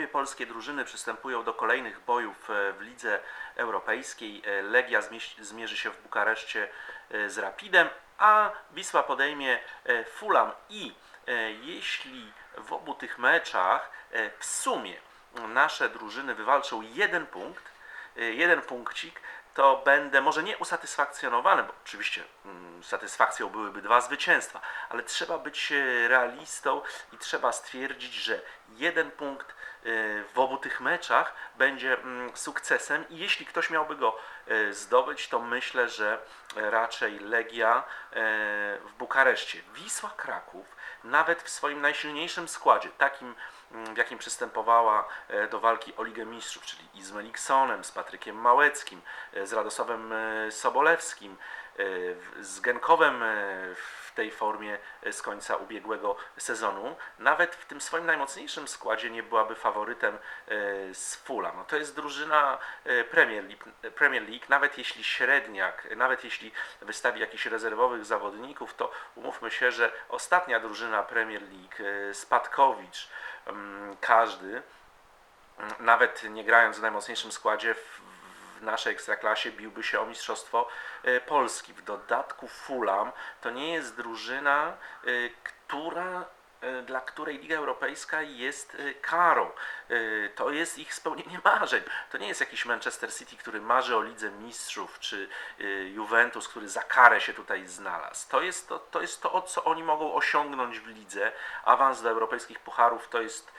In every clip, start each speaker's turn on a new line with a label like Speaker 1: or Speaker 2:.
Speaker 1: obie polskie drużyny przystępują do kolejnych bojów e, w lidze europejskiej. E, Legia zmierzy się w Bukareszcie e, z Rapidem, a Wisła podejmie Fulham i jeśli w obu tych meczach w sumie nasze drużyny wywalczą jeden punkt, jeden punkcik, to będę może nie usatysfakcjonowany, bo oczywiście mm, satysfakcją byłyby dwa zwycięstwa, ale trzeba być e, realistą i trzeba stwierdzić, że jeden punkt e, w obu tych meczach będzie mm, sukcesem i jeśli ktoś miałby go e, zdobyć, to myślę, że raczej Legia w Bukareszcie. Wisła Kraków nawet w swoim najsilniejszym składzie, takim w jakim przystępowała e, do walki o Ligę Mistrzów, czyli i z Meliksonem, z Patrykiem Małeckim, e, z Radosławem e, Sobolewskim, z Genkowem w tej formie z końca ubiegłego sezonu, nawet w tym swoim najmocniejszym składzie nie byłaby faworytem z Fulham. No to jest drużyna Premier League, Premier League, nawet jeśli średniak, nawet jeśli wystawi jakichś rezerwowych zawodników, to umówmy się, że ostatnia drużyna Premier League, Spadkowicz, każdy, mm, nawet nie grając w najmocniejszym składzie w, naszej ekstraklasie biłby się o mistrzostwo e, Polski. W dodatku Fulham to nie jest drużyna, e, która dla której Liga Europejska jest e, karą. E, To jest ich spełnienie marzeń. To nie jest jakiś Manchester City, który marzy o Lidze Mistrzów, czy Juventus, który za karę się tutaj znalazł. To jest to, to, jest to co oni mogą osiągnąć w lidze. Awans do europejskich pucharów to, jest,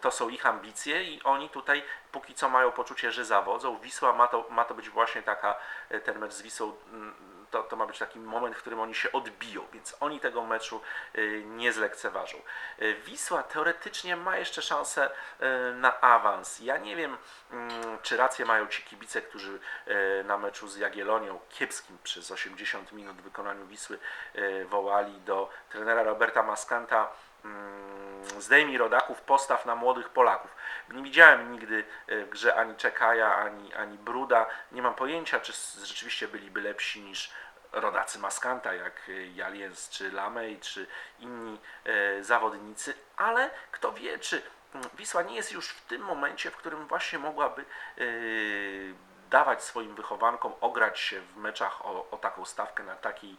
Speaker 1: to są ich ambicje i oni tutaj póki co mają poczucie, że zawodzą. Wisła ma to, ma to być właśnie taka, ten mecz z Wisłą, mm, to, to ma być taki moment, w którym oni się odbiją, więc oni tego meczu y, nie zlekceważą. Y, Wisła teoretycznie ma jeszcze szansę y, na awans. Ja nie wiem, mm, czy rację mają ci kibice, którzy na meczu z Jagiellonią, kiepskim przez 80 minut w wykonaniu Wisły, wołali do trenera Roberta Maskanta mm, zdejmij rodaków, postaw na młodych Polaków. Nie widziałem nigdy e, w grze ani Czekaja, ani, ani Bruda. Nie mam pojęcia, czy rzeczywiście byliby lepsi niż rodacy Maskanta, jak e, Jaliens, czy Lamej, czy inni e, zawodnicy, ale kto wie, czy mm, Wisła nie jest już w tym momencie, w którym właśnie mogłaby dawać swoim wychowankom, ograć się w meczach o, o taką stawkę na takiej,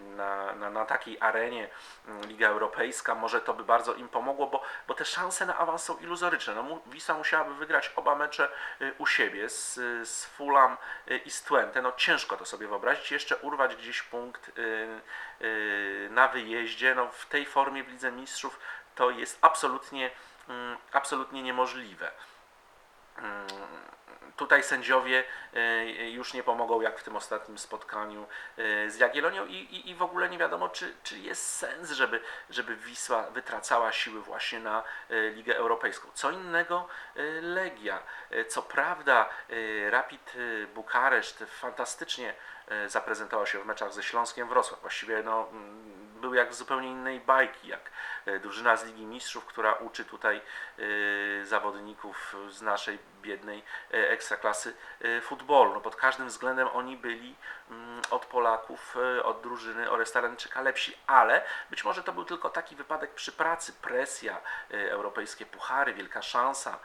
Speaker 1: na, na, na takiej arenie mm, Liga Europejska. Może to by bardzo im pomogło, bo, bo te szanse na awans są iluzoryczne. No, Wisła musiałaby wygrać oba mecze e, u siebie z, z Fulham e, i z Twente. No ciężko to sobie wyobrazić. Jeszcze urwać gdzieś punkt e, na wyjeździe. No, w tej formie w Lidze Mistrzów to jest absolutnie, mm, absolutnie niemożliwe. Tutaj sędziowie e, już nie pomogą, jak w tym ostatnim spotkaniu e, z Jagiellonią i, i, i w ogóle nie wiadomo, czy, czy jest sens, żeby, żeby Wisła wytracała siły właśnie na e, Ligę Europejską. Co innego Legia. Co prawda Rapid Bukareszt fantastycznie zaprezentował się w meczach ze Śląskiem Wrocław. Właściwie no, był jak z zupełnie innej bajki, jak drużyna z Ligi Mistrzów, która uczy tutaj zawodników z naszej biednej e, ekstraklasy e, futbolu. No pod każdym względem oni byli mm, od Polaków, e, od drużyny Orestarenczyka lepsi, ale być może to był tylko taki wypadek przy pracy, presja, europejskie puchary, wielka szansa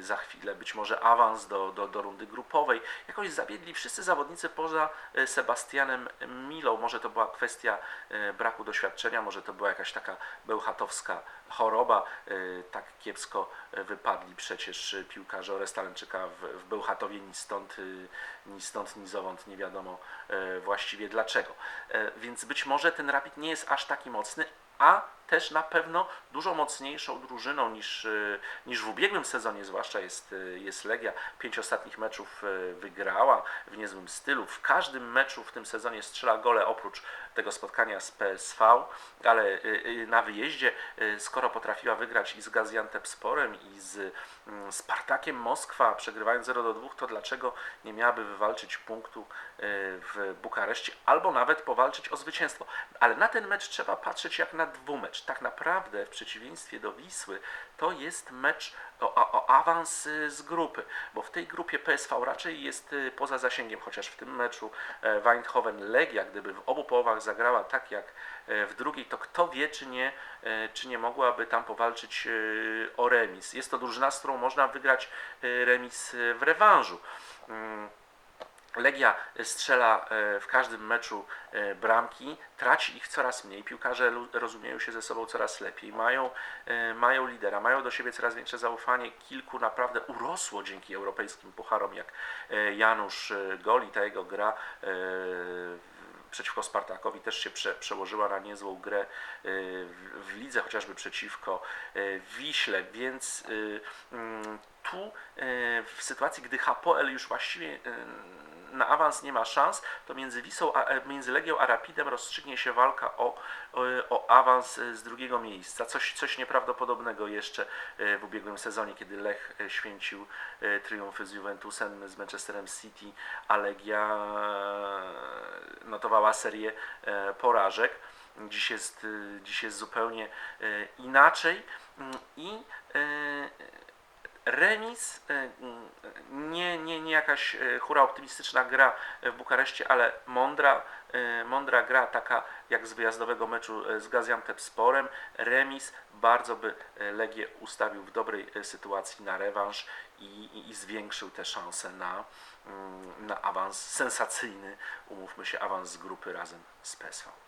Speaker 1: za chwilę, być może awans do, do, do rundy grupowej. Jakoś zabiegli wszyscy zawodnicy poza Sebastianem Milą. Może to była kwestia braku doświadczenia, może to była jakaś taka bełchatowska choroba. Tak kiepsko wypadli przecież piłkarze Orestalenczyka w, w Bełchatowie, ni stąd, y, ni stąd, ni zowąd, nie wiadomo e, właściwie dlaczego. E, Więc być może ten Rapid nie jest aż taki mocny, a też na pewno dużo mocniejszą drużyną niż, e, niż w ubiegłym sezonie, zwłaszcza jest, e, jest Legia. Pięć ostatnich meczów e, wygrała w niezłym stylu. W każdym meczu w tym sezonie strzela gole oprócz tego spotkania z PSV, ale na wyjeździe, skoro potrafiła wygrać i z Gaziantepsporem i z mm, Spartakiem Moskwa, przegrywając 0 do 2, to dlaczego nie miałaby wywalczyć punktu w Bukareszcie albo nawet powalczyć o zwycięstwo? Ale na ten mecz trzeba patrzeć jak na dwumecz. Mecz tak naprawdę w przeciwieństwie do Wisły to jest mecz o, o, awans y, z grupy, bo w tej grupie PSV raczej jest y, poza zasięgiem, chociaż w tym meczu e, Eindhoven-Legia, gdyby w obu połowach zagrała tak jak e, w drugiej, to kto wie, czy nie, e, czy nie mogłaby tam powalczyć e, o remis. Jest to drużyna, z którą można wygrać remis w rewanżu. Legia strzela e, w każdym meczu e, bramki, traci ich coraz mniej, piłkarze rozumieją się ze sobą coraz lepiej, mają, e, mają lidera, mają do siebie coraz większe zaufanie. Kilku naprawdę urosło dzięki europejskim pucharom, jak e, Janusz e, Goli, ta jego gra e, przeciwko Spartakowi też się prze, przełożyła na niezłą grę e, w, w lidze, chociażby przeciwko e, Wiśle, więc e, mm, tu e, w sytuacji, gdy Hapoel już właściwie e, na awans nie ma szans, to między Wisą, a, e, między Legią a Rapidem rozstrzygnie się walka o, o, awans z drugiego miejsca. Coś, coś nieprawdopodobnego jeszcze w ubiegłym sezonie, kiedy Lech święcił triumfy z Juventusem, z Manchesterem City, a Legia notowała serię porażek. Dziś jest, dziś jest zupełnie inaczej Mm, i remis, e, mm, nie, nie, nie jakaś e, hura optymistyczna gra w Bukareszcie, ale mądra, e, mądra gra, taka jak z wyjazdowego meczu z Gaziantepsporem. Remis bardzo by Legię ustawił w dobrej sytuacji na rewanż i, i, i zwiększył te szanse na, mm, na awans sensacyjny, umówmy się, awans z grupy razem z PSV.